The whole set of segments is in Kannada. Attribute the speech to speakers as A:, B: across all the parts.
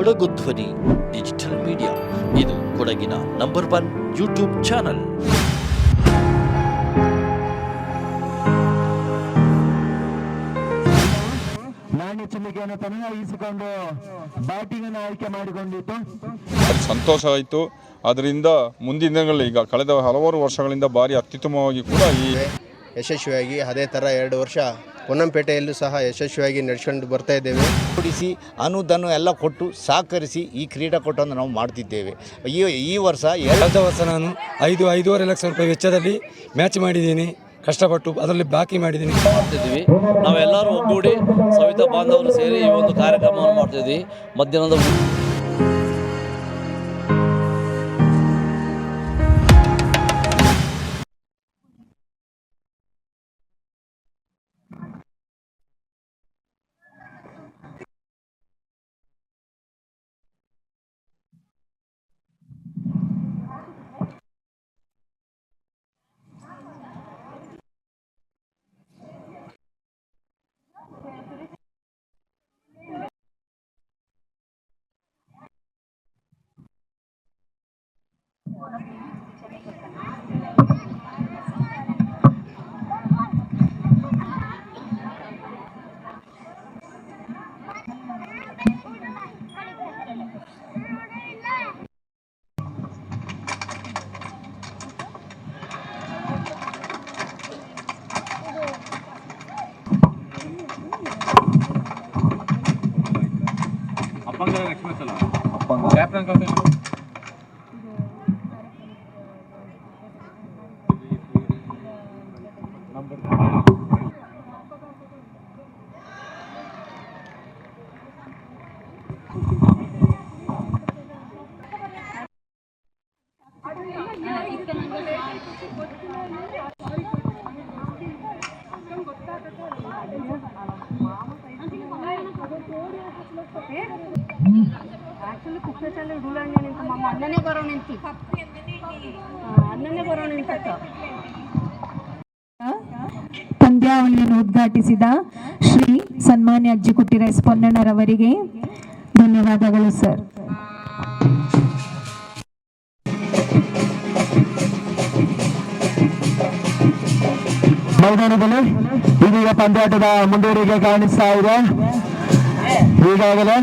A: Kodagu Dhwani digital media. ಇದು ಕೊಡಗಿನ ನಂಬರ್ ಒನ್ ಯೂಟ್ಯೂಬ್ ಚಾನಲ್.
B: ತನ್ನದಾಗಿಸಿಕೊಂಡು ಬ್ಯಾಟಿಂಗ್ ಅನ್ನು ಆಯ್ಕೆ ಮಾಡಿಕೊಂಡಿತ್ತು.
C: ಸಂತೋಷ ಆಯಿತು. ಅದರಿಂದ ಮುಂದಿನ ದಿನಗಳಲ್ಲಿ ಈಗ ಕಳೆದ ಹಲವಾರು ವರ್ಷಗಳಿಂದ ಭಾರಿ ಅತ್ಯುತ್ತಮವಾಗಿ ಕೂಡ ಈ
D: ಯಶಸ್ವಿಯಾಗಿ ಅದೇ ಥರ ಎರಡು ವರ್ಷ ಪೊನ್ನಂಪೇಟೆಯಲ್ಲೂ ಸಹ ಯಶಸ್ವಿಯಾಗಿ ನಡೆಸ್ಕೊಂಡು ಬರ್ತಾ ಇದ್ದೇವೆ.
E: ಕೊಡಿಸಿ ಅನುದಾನ ಎಲ್ಲ ಕೊಟ್ಟು ಸಹಕರಿಸಿ ಈ ಕ್ರೀಡಾಕೂಟವನ್ನು ನಾವು ಮಾಡ್ತಿದ್ದೇವೆ. ಈ ಈ ವರ್ಷ ಎರಡ
F: ಕಳೆದ ವರ್ಷ ನಾನು ಐದು ಐದೂವರೆ ಲಕ್ಷ ರೂಪಾಯಿ ವೆಚ್ಚದಲ್ಲಿ ಮ್ಯಾಚ್ ಮಾಡಿದ್ದೀನಿ. ಕಷ್ಟಪಟ್ಟು ಅದರಲ್ಲಿ ಬಾಕಿ ಮಾಡಿದ್ದೀನಿ.
G: ಮಾಡ್ತಿದ್ದೀವಿ. ನಾವೆಲ್ಲರೂ ಒಗ್ಗೂಡಿ ಸವಿತಾ ಬಾಂಧವರು ಸೇರಿ ಈ ಒಂದು ಕಾರ್ಯಕ್ರಮವನ್ನು ಮಾಡ್ತಿದ್ವಿ ಮಧ್ಯಾಹ್ನದ ಊಟ
H: ಆಕ್ಚುಲಿ ಮಮ್ಮ ಅಣ್ಣನೇ ಬರೋ ನಿಂತಿ. ಅಣ್ಣನೇ ಬರೋ ನಿಂತ
I: ಪಂದ್ಯಾವಳಿಯನ್ನು ಉದ್ಘಾಟಿಸಿದ ಶ್ರೀ ಸನ್ಮಾನ್ಯ ಅಜ್ಜಿ ಕುಟ್ಟಿರ ಎಸ್ ಪೊನ್ನಣ್ಣರವರಿಗೆ ಧನ್ಯವಾದಗಳು ಸರ್.
B: ಮೈದಾನದಲ್ಲಿ ಇದೀಗ ಪಂದ್ಯಾಟದ ಮುಂದುವರಿಕೆ ಕಾಣಿಸ್ತಾ ಇದೆ. ಈಗಾಗಲೇ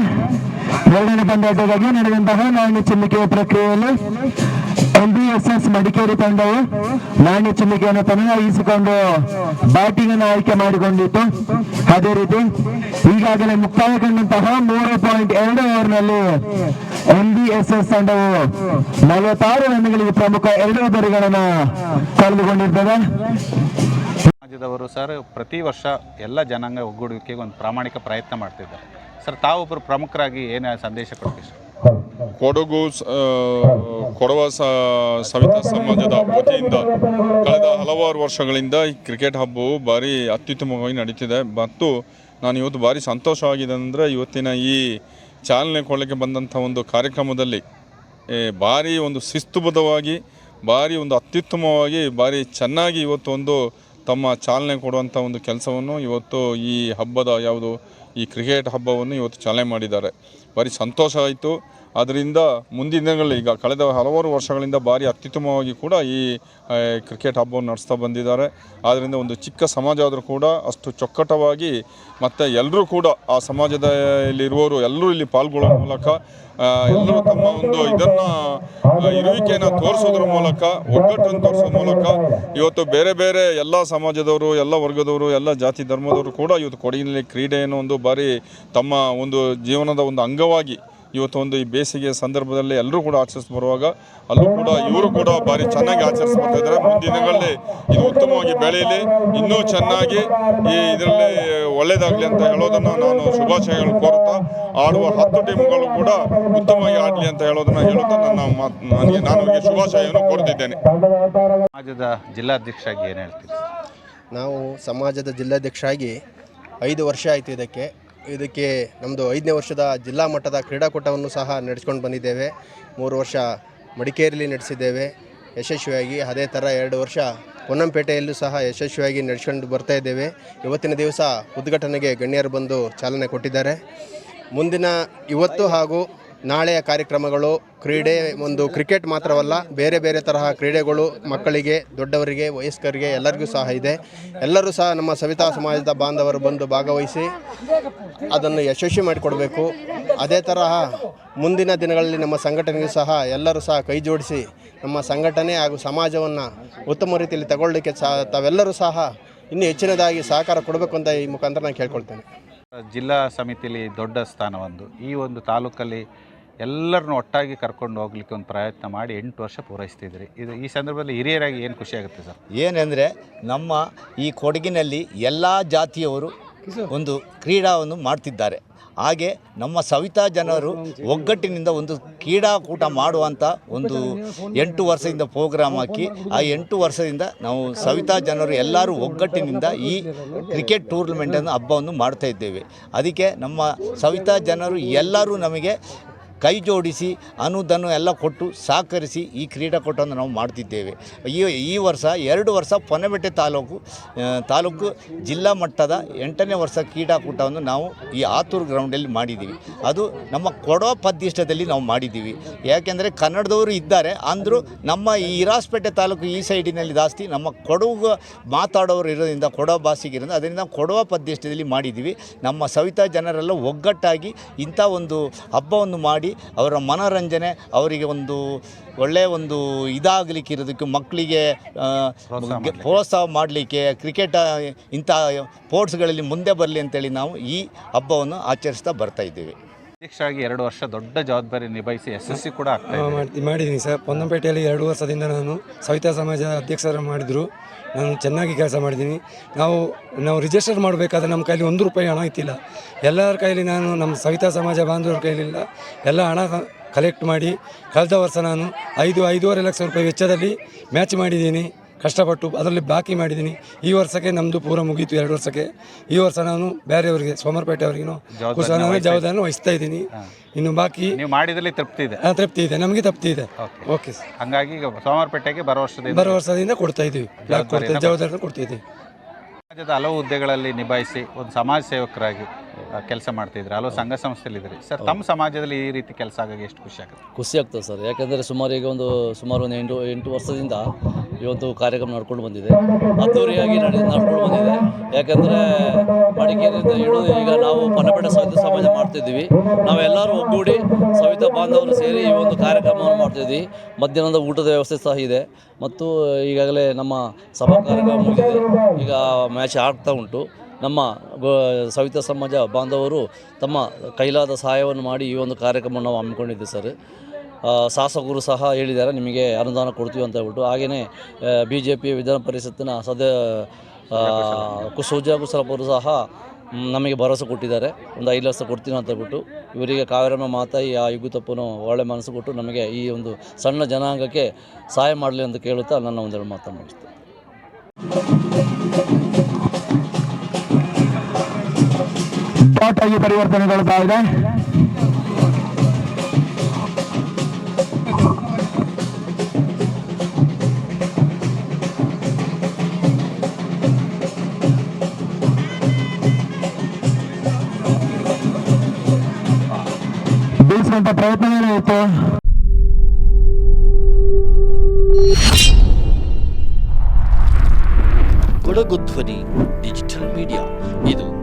B: ಎರಡನೇ ಪಂದ್ಯಾಟವಾಗಿ ನಡೆದಂತಹ ನಾಣ್ಯ ಚಿಲ್ಲಿಕೆಯ ಪ್ರಕ್ರಿಯೆಯಲ್ಲಿ ಎಂಬಿಎಸ್ಎಸ್ ಬಿ ಮಡಿಕೇರಿ ತಂಡವು ನಾಣ್ಯ ಚಿಮ್ಮಿಕೆಯನ್ನು ತನ್ನದಾಗಿಸಿಕೊಂಡು ಬ್ಯಾಟಿಂಗ್ ಅನ್ನು ಆಯ್ಕೆ ಮಾಡಿಕೊಂಡಿತ್ತು. ಅದೇ ರೀತಿ ಈಗಾಗಲೇ ಮುಕ್ತಾಯ ಕಂಡಂತಹ ಮೂರು ಪಾಯಿಂಟ್ ಎರಡು ಓವರ್ನಲ್ಲಿ ಎಂ ಬಿ ತಂಡವು ನಲವತ್ತಾರು ರನ್ಗಳಿಗೆ ಪ್ರಮುಖ ಎರಡು ಬರಿಗಳನ್ನು ಕಳೆದುಕೊಂಡಿರ್ತದೆ.
J: ಸಮಾಜದವರು ಸರ್ ಪ್ರತಿ ವರ್ಷ ಎಲ್ಲ ಜನಾಂಗ ಒಗ್ಗೂಡುವಿಕೆಗೆ ಒಂದು ಪ್ರಾಮಾಣಿಕ ಪ್ರಯತ್ನ ಮಾಡ್ತಿದ್ದಾರೆ. ಸರ್ ತಾವೊಬ್ಬರು ಪ್ರಮುಖರಾಗಿ ಏನು ಸಂದೇಶ ಸರ್?
C: ಕೊಡಗು ಕೊಡವ ಸವಿತಾ ಸಮಾಜದ ವತಿಯಿಂದ ಕಳೆದ ಹಲವಾರು ವರ್ಷಗಳಿಂದ ಈ ಕ್ರಿಕೆಟ್ ಹಬ್ಬವು ಭಾರಿ ಅತ್ಯುತ್ತಮವಾಗಿ ನಡೀತಿದೆ. ಮತ್ತು ನಾನು ಇವತ್ತು ಭಾರಿ ಸಂತೋಷವಾಗಿದೆ ಅಂದರೆ ಇವತ್ತಿನ ಈ ಚಾಲನೆ ಕೊಡಲಿಕ್ಕೆ ಬಂದಂಥ ಒಂದು ಕಾರ್ಯಕ್ರಮದಲ್ಲಿ ಭಾರಿ ಒಂದು ಶಿಸ್ತುಬದ್ಧವಾಗಿ, ಭಾರಿ ಒಂದು ಅತ್ಯುತ್ತಮವಾಗಿ, ಭಾರಿ ಚೆನ್ನಾಗಿ ಇವತ್ತು ಒಂದು ತಮ್ಮ ಚಾಲನೆ ಕೊಡುವಂಥ ಒಂದು ಕೆಲಸವನ್ನು ಇವತ್ತು ಈ ಹಬ್ಬದ ಯಾವುದು, ಈ ಕ್ರಿಕೆಟ್ ಹಬ್ಬವನ್ನು ಇವತ್ತು ಚಾಲನೆ ಮಾಡಿದ್ದಾರೆ. ಭಾರಿ ಸಂತೋಷ ಆಯಿತು. ಅದರಿಂದ ಮುಂದಿನ ದಿನಗಳಲ್ಲಿ ಈಗ ಕಳೆದ ಹಲವಾರು ವರ್ಷಗಳಿಂದ ಭಾರಿ ಅತ್ಯುತ್ತಮವಾಗಿ ಕೂಡ ಈ ಕ್ರಿಕೆಟ್ ಹಬ್ಬವನ್ನು ನಡೆಸ್ತಾ ಬಂದಿದ್ದಾರೆ. ಆದ್ದರಿಂದ ಒಂದು ಚಿಕ್ಕ ಸಮಾಜ ಆದರೂ ಕೂಡ ಅಷ್ಟು ಚೊಕ್ಕಟವಾಗಿ ಮತ್ತು ಎಲ್ಲರೂ ಕೂಡ ಆ ಸಮಾಜದಲ್ಲಿರುವವರು ಎಲ್ಲರೂ ಇಲ್ಲಿ ಪಾಲ್ಗೊಳ್ಳೋ ಮೂಲಕ ಎಲ್ಲರೂ ತಮ್ಮ ಒಂದು ಇದನ್ನು ಇರುವಿಕೆಯನ್ನು ತೋರಿಸೋದ್ರ ಮೂಲಕ, ಒಗ್ಗಟ್ಟನ್ನು ತೋರಿಸೋ ಮೂಲಕ ಇವತ್ತು ಬೇರೆ ಬೇರೆ ಎಲ್ಲ ಸಮಾಜದವರು, ಎಲ್ಲ ವರ್ಗದವರು, ಎಲ್ಲ ಜಾತಿ ಧರ್ಮದವರು ಕೂಡ ಇವತ್ತು ಕೊಡಗಿನಲ್ಲಿ ಕ್ರೀಡೆಯನ್ನು ಒಂದು ಬಾರಿ ತಮ್ಮ ಒಂದು ಜೀವನದ ಒಂದು ಅಂಗವಾಗಿ ಇವತ್ತು ಒಂದು ಈ ಬೇಸಿಗೆ ಸಂದರ್ಭದಲ್ಲಿ ಎಲ್ಲರೂ ಕೂಡ ಆಚರಿಸಿ ಬರುವಾಗ ಅಲ್ಲೂ ಕೂಡ ಇವರು ಕೂಡ ಭಾರಿ ಚೆನ್ನಾಗಿ ಆಚರಿಸಿ ಬರ್ತಾ ಇದ್ದಾರೆ. ಮುಂದಿನ ದಿನಗಳಲ್ಲಿ ಇದು ಉತ್ತಮವಾಗಿ ಬೆಳೆಯಲಿ. ಇನ್ನೂ ಚೆನ್ನಾಗಿ ಈ ಇದರಲ್ಲಿ ಒಳ್ಳೇದಾಗಲಿ ಅಂತ ಹೇಳೋದನ್ನು ನಾನು ಶುಭಾಶಯಗಳು ಕೋರುತ್ತಾ ಆಡುವ ಹತ್ತು ಟೀಮ್ಗಳು ಕೂಡ ಉತ್ತಮವಾಗಿ ಆಡಲಿ ಅಂತ ಹೇಳೋದನ್ನು ಹೇಳುತ್ತಾ ನನ್ನ ಮಾತು ನನಗೆ ನಾನು ಶುಭಾಶಯವನ್ನು ಕೋರುತ್ತಿದ್ದೇನೆ.
J: ಸಮಾಜದ ಜಿಲ್ಲಾಧ್ಯಕ್ಷರಾಗಿ ಏನು ಹೇಳ್ತೀವಿ
D: ನಾವು ಸಮಾಜದ ಜಿಲ್ಲಾಧ್ಯಕ್ಷರಾಗಿ ಐದು ವರ್ಷ ಆಯಿತು ಇದಕ್ಕೆ. ಇದಕ್ಕೆ ನಮ್ಮದು ಐದನೇ ವರ್ಷದ ಜಿಲ್ಲಾ ಮಟ್ಟದ ಕ್ರೀಡಾಕೂಟವನ್ನು ಸಹ ನಡೆಸ್ಕೊಂಡು ಬಂದಿದ್ದೇವೆ. ಮೂರು ವರ್ಷ ಮಡಿಕೇರಿಯಲ್ಲಿ ನಡೆಸಿದ್ದೇವೆ. ಯಶಸ್ವಿಯಾಗಿ ಅದೇ ಥರ ಎರಡು ವರ್ಷ ಪೊನ್ನಂಪೇಟೆಯಲ್ಲೂ ಸಹ ಯಶಸ್ವಿಯಾಗಿ ನಡೆಸ್ಕೊಂಡು ಬರ್ತಾ ಇದ್ದೇವೆ. ಇವತ್ತಿನ ದಿವಸ ಉದ್ಘಾಟನೆಗೆ ಗಣ್ಯರು ಬಂದು ಚಾಲನೆ ಕೊಟ್ಟಿದ್ದಾರೆ. ಮುಂದಿನ ಇವತ್ತು ಹಾಗೂ ನಾಳೆಯ ಕಾರ್ಯಕ್ರಮಗಳು ಕ್ರೀಡೆ ಒಂದು ಕ್ರಿಕೆಟ್ ಮಾತ್ರವಲ್ಲ, ಬೇರೆ ಬೇರೆ ತರಹ ಕ್ರೀಡೆಗಳು ಮಕ್ಕಳಿಗೆ, ದೊಡ್ಡವರಿಗೆ, ವಯಸ್ಕರಿಗೆ ಎಲ್ಲರಿಗೂ ಸಹ ಇದೆ. ಎಲ್ಲರೂ ಸಹ ನಮ್ಮ ಸವಿತಾ ಸಮಾಜದ ಬಾಂಧವರು ಬಂದು ಭಾಗವಹಿಸಿ ಅದನ್ನು ಯಶಸ್ವಿ ಮಾಡಿಕೊಡಬೇಕು. ಅದೇ ತರಹ ಮುಂದಿನ ದಿನಗಳಲ್ಲಿ ನಮ್ಮ ಸಂಘಟನೆಗೂ ಸಹ ಎಲ್ಲರೂ ಸಹ ಕೈ ಜೋಡಿಸಿ ನಮ್ಮ ಸಂಘಟನೆ ಹಾಗೂ ಸಮಾಜವನ್ನು ಉತ್ತಮ ರೀತಿಯಲ್ಲಿ ತಗೊಳ್ಳಿಕ್ಕೆ ಸಹ ತಾವೆಲ್ಲರೂ ಸಹ ಇನ್ನೂ ಹೆಚ್ಚಿನದಾಗಿ ಸಹಕಾರ ಕೊಡಬೇಕು ಅಂತ ಈ ಮುಖಾಂತರ ನಾನು ಕೇಳ್ಕೊಳ್ತೇನೆ.
J: ಜಿಲ್ಲಾ ಸಮಿತಿಲಿ ದೊಡ್ಡ ಸ್ಥಾನ ಒಂದು ಈ ಒಂದು ತಾಲೂಕಲ್ಲಿ ಎಲ್ಲರನ್ನು ಒಟ್ಟಾಗಿ ಕರ್ಕೊಂಡು ಹೋಗ್ಲಿಕ್ಕೆ ಒಂದು ಪ್ರಯತ್ನ ಮಾಡಿ ಎಂಟು ವರ್ಷ ಪೂರೈಸ್ತಿದ್ರಿ. ಇದು ಈ ಸಂದರ್ಭದಲ್ಲಿ ಹಿರಿಯರಾಗಿ ಏನು ಖುಷಿಯಾಗುತ್ತೆ ಸರ್?
E: ಏನೆಂದರೆ ನಮ್ಮ ಈ ಕೊಡಗಿನಲ್ಲಿ ಎಲ್ಲ ಜಾತಿಯವರು ಒಂದು ಕ್ರೀಡಾವನ್ನು ಮಾಡ್ತಿದ್ದಾರೆ. ಹಾಗೆ ನಮ್ಮ ಸವಿತಾ ಜನರು ಒಗ್ಗಟ್ಟಿನಿಂದ ಒಂದು ಕ್ರೀಡಾಕೂಟ ಮಾಡುವಂಥ ಒಂದು ಎಂಟು ವರ್ಷದಿಂದ ಪ್ರೋಗ್ರಾಮ್ ಹಾಕಿ, ಆ ಎಂಟು ವರ್ಷದಿಂದ ನಾವು ಸವಿತಾ ಜನರು ಎಲ್ಲರೂ ಒಗ್ಗಟ್ಟಿನಿಂದ ಈ ಕ್ರಿಕೆಟ್ ಟೂರ್ನಮೆಂಟನ್ನು ಹಬ್ಬವನ್ನು ಮಾಡ್ತಾ ಇದ್ದೇವೆ. ಅದಕ್ಕೆ ನಮ್ಮ ಸವಿತಾ ಜನರು ಎಲ್ಲರೂ ನಮಗೆ ಕೈ ಜೋಡಿಸಿ ಅನುದಾನ ಎಲ್ಲ ಕೊಟ್ಟು ಸಹಕರಿಸಿ ಈ ಕ್ರೀಡಾಕೂಟವನ್ನು ನಾವು ಮಾಡ್ತಿದ್ದೇವೆ. ಈ ಈ ವರ್ಷ, ಎರಡು ವರ್ಷ ಪೊನಬೆಟ್ಟೆ ತಾಲೂಕು ತಾಲೂಕು ಜಿಲ್ಲಾ ಮಟ್ಟದ ಎಂಟನೇ ವರ್ಷ ಕ್ರೀಡಾಕೂಟವನ್ನು ನಾವು ಈ ಆತೂರು ಗ್ರೌಂಡಲ್ಲಿ ಮಾಡಿದ್ದೀವಿ. ಅದು ನಮ್ಮ ಕೊಡೋ ಪದ್ದಿಷ್ಟದಲ್ಲಿ ನಾವು ಮಾಡಿದ್ದೀವಿ. ಯಾಕೆಂದರೆ ಕನ್ನಡದವರು ಇದ್ದಾರೆ, ಅಂದರೂ ನಮ್ಮ ಈ ಇರಾಸ್ಪೇಟೆ ತಾಲೂಕು ಈ ಸೈಡಿನಲ್ಲಿ ಜಾಸ್ತಿ, ನಮ್ಮ ಕೊಡವು ಮಾತಾಡೋರು ಇರೋದ್ರಿಂದ, ಕೊಡೋ ಭಾಷೆಗಿರೋದ್ರಿಂದ, ಅದರಿಂದ ಕೊಡವ ಪದ್ದಿಷ್ಟದಲ್ಲಿ ಮಾಡಿದ್ದೀವಿ. ನಮ್ಮ ಸವಿತಾ ಜನರೆಲ್ಲ ಒಗ್ಗಟ್ಟಾಗಿ ಇಂಥ ಒಂದು ಹಬ್ಬವನ್ನು ಮಾಡಿ ಅವರ ಮನೋರಂಜನೆ ಅವರಿಗೆ ಒಂದು ಒಳ್ಳೆಯ ಒಂದು ಇದಾಗಲಿಕ್ಕೆ ಇರೋದಕ್ಕೆ ಮಕ್ಕಳಿಗೆ ಪ್ರೋತ್ಸಾಹ ಮಾಡಲಿಕ್ಕೆ. ಕ್ರಿಕೆಟ್ ಇಂಥ ಸ್ಪೋರ್ಟ್ಸ್ಗಳಲ್ಲಿ ಮುಂದೆ ಬರಲಿ ಅಂತೇಳಿ ನಾವು ಈ ಹಬ್ಬವನ್ನು ಆಚರಿಸ್ತಾ ಬರ್ತಾ ಇದ್ದೇವೆ.
J: ಅಧ್ಯಕ್ಷರಾಗಿ ಎರಡು ವರ್ಷ ದೊಡ್ಡ ಜವಾಬ್ದಾರಿ ನಿಭಾಯಿಸಿ ಯಶಸ್ವಿ ಕೂಡ ಆಗ್ತಾ
F: ಕೂಡ
J: ಇದೆ.
F: ಮಾಡಿದ್ದೀನಿ ಸರ್. ಪೊನ್ನಂಪೇಟೆಯಲ್ಲಿ ಎರಡು ವರ್ಷದಿಂದ ನಾನು ಸವಿತಾ ಸಮಾಜ ಅಧ್ಯಕ್ಷರ ಮಾಡಿದರು. ನಾನು ಚೆನ್ನಾಗಿ ಕೆಲಸ ಮಾಡಿದ್ದೀನಿ. ನಾವು ನಾವು ರಿಜಿಸ್ಟರ್ ಮಾಡಬೇಕಾದ್ರೆ ನಮ್ಮ ಕೈಲಿ ಒಂದು ರೂಪಾಯಿ ಹಣ ಇತ್ತಿಲ್ಲ. ಎಲ್ಲರ ಕೈಲಿ ನಾನು ನಮ್ಮ ಸವಿತಾ ಸಮಾಜ ಬಾಂಧವರ ಕೈಲಿಲ್ಲ. ಎಲ್ಲ ಹಣ ಕಲೆಕ್ಟ್ ಮಾಡಿ ಕಳೆದ ವರ್ಷ ನಾನು ಐದು ಐದೂವರೆ ಲಕ್ಷ ರೂಪಾಯಿ ವೆಚ್ಚದಲ್ಲಿ ಮ್ಯಾಚ್ ಮಾಡಿದ್ದೀನಿ. ಕಷ್ಟಪಟ್ಟು ಅದರಲ್ಲಿ ಬಾಕಿ ಮಾಡಿದ್ದೀನಿ. ಈ ವರ್ಷಕ್ಕೆ ನಮ್ಮದು ಪೂರ ಮುಗೀತು ಎರಡು ವರ್ಷಕ್ಕೆ. ಈ ವರ್ಷ ನಾನು ಬೇರೆಯವರಿಗೆ ಸೋಮರಪೇಟೆ ಅವರಿಗೂ
J: ಜವಾಬ್ದಾರಿನ ವಹಿಸ್ತಾ
F: ಇದ್ದೀನಿ. ಇನ್ನು ಬಾಕಿ
J: ನೀವು ಮಾಡಿದಲ್ಲಿ ತೃಪ್ತಿ ಇದೆ.
F: ತೃಪ್ತಿ ಇದೆ. ನಮಗೆ ತೃಪ್ತಿ ಇದೆ.
J: ಓಕೆ.
F: ಸರ್.
J: ಹಂಗಾಗಿ ಈಗ ಸೋಮವಾರಪೇಟೆಗೆ ಬರೋ ವರ್ಷದಿಂದ
F: ಬರೋ ವರ್ಷದಿಂದ ಕೊಡ್ತಾ ಇದ್ದೀವಿ.
J: ಜವಾಬ್ದಾರಿನ
F: ಜವಾಬ್ದಾರಿ ಕೊಡ್ತಾ ಇದ್ದೀವಿ.
J: ಸಮಾಜದ ಹಲವು ಹುದ್ದೆಗಳಲ್ಲಿ ನಿಭಾಯಿಸಿ ಒಂದು ಸಮಾಜ ಸೇವಕರಾಗಿ ಕೆಲಸ ಮಾಡ್ತಿದ್ರಿ. ಅಲ್ಲೋ ಸಂಘ ಸಂಸ್ಥೆಲಿದ್ದೀರಿ ಸರ್ ತಮ್ಮ ಸಮಾಜದಲ್ಲಿ ಈ ರೀತಿ ಕೆಲಸ ಆಗಕ್ಕೆ ಎಷ್ಟು ಖುಷಿ ಆಗುತ್ತೆ?
G: ಖುಷಿ ಆಗ್ತದೆ ಸರ್. ಯಾಕೆಂದರೆ ಸುಮಾರು ಈಗ ಒಂದು ಸುಮಾರು ಒಂದು ಎಂಟು ಎಂಟು ವರ್ಷದಿಂದ ಈ ಒಂದು ಕಾರ್ಯಕ್ರಮ ನಡ್ಕೊಂಡು ಬಂದಿದೆ. ಅದ್ದೂರಿಯಾಗಿ ನಡೆ ನಡ್ಕೊಂಡು ಬಂದಿದೆ. ಯಾಕೆಂದರೆ ಮಡಿಕೇರಿಯಿಂದ ಹೇಳೋದು ಈಗ ನಾವು ಪನ್ನಪೇಟೆ ಸವಿತಾ ಸಮಾಜ ಮಾಡ್ತಿದ್ದೀವಿ. ನಾವೆಲ್ಲರೂ ಒಗ್ಗೂಡಿ ಸವಿತಾ ಬಾಂಧವರು ಸೇರಿ ಈ ಒಂದು ಕಾರ್ಯಕ್ರಮವನ್ನು ಮಾಡ್ತಿದ್ವಿ ಮಧ್ಯಾಹ್ನದ ಊಟದ ವ್ಯವಸ್ಥೆ ಸಹ ಇದೆ. ಮತ್ತು ಈಗಾಗಲೇ ನಮ್ಮ ಸಭಾ ಕಾರ್ಯಕ್ರಮ ಮುಗಿದಿದೆ. ಈಗ ಮ್ಯಾಚ್ ಆಗ್ತಾ ಉಂಟು. ನಮ್ಮ ಸವಿತ ಸಮಾಜ ಬಾಂಧವರು ತಮ್ಮ ಕೈಲಾದ ಸಹಾಯವನ್ನು ಮಾಡಿ ಈ ಒಂದು ಕಾರ್ಯಕ್ರಮವನ್ನು ನಾವು ಹಮ್ಮಿಕೊಂಡಿದ್ದೆ ಸರ್. ಶಾಸಕರು ಸಹ ಹೇಳಿದ್ದಾರೆ, ನಿಮಗೆ ಅನುದಾನ ಕೊಡ್ತೀವಿ ಅಂತ ಹೇಳ್ಬಿಟ್ಟು. ಹಾಗೆಯೇ ಬಿ ಜೆ ಪಿ ವಿಧಾನ ಪರಿಷತ್ತಿನ ಸದ ಕುಸೂಜಾ ಕುಸಲಪ್ಪರು ಸಹ ನಮಗೆ ಭರವಸೆ ಕೊಟ್ಟಿದ್ದಾರೆ. ಒಂದು ಐದು ಲಕ್ಷ ಕೊಡ್ತೀನಿ ಅಂತ ಹೇಳ್ಬಿಟ್ಟು. ಇವರಿಗೆ ಕಾವೇರಮ್ಮ ಮಾತಾಯಿ ಆ ಯುಗುತಪ್ಪನು ಒಳ್ಳೆ ಮನಸ್ಸು ಕೊಟ್ಟು ನಮಗೆ ಈ ಒಂದು ಸಣ್ಣ ಜನಾಂಗಕ್ಕೆ ಸಹಾಯ ಮಾಡಲಿ ಅಂತ ಕೇಳುತ್ತಾ ನನ್ನ ಒಂದೆರಡು ಮಾತನ್ನು ಮುಗಿಸ್ತೇನೆ.
B: ಆಗಿ ಪರಿವರ್ತನೆಗೊಳ್ತಾ ಇದೆ. ಬೀಸುವಂತ ಪ್ರಯತ್ನ ಇತ್ತು
A: ಕೊಡಗು ಧ್ವನಿ ಡಿಜಿಟಲ್ ಮೀಡಿಯಾ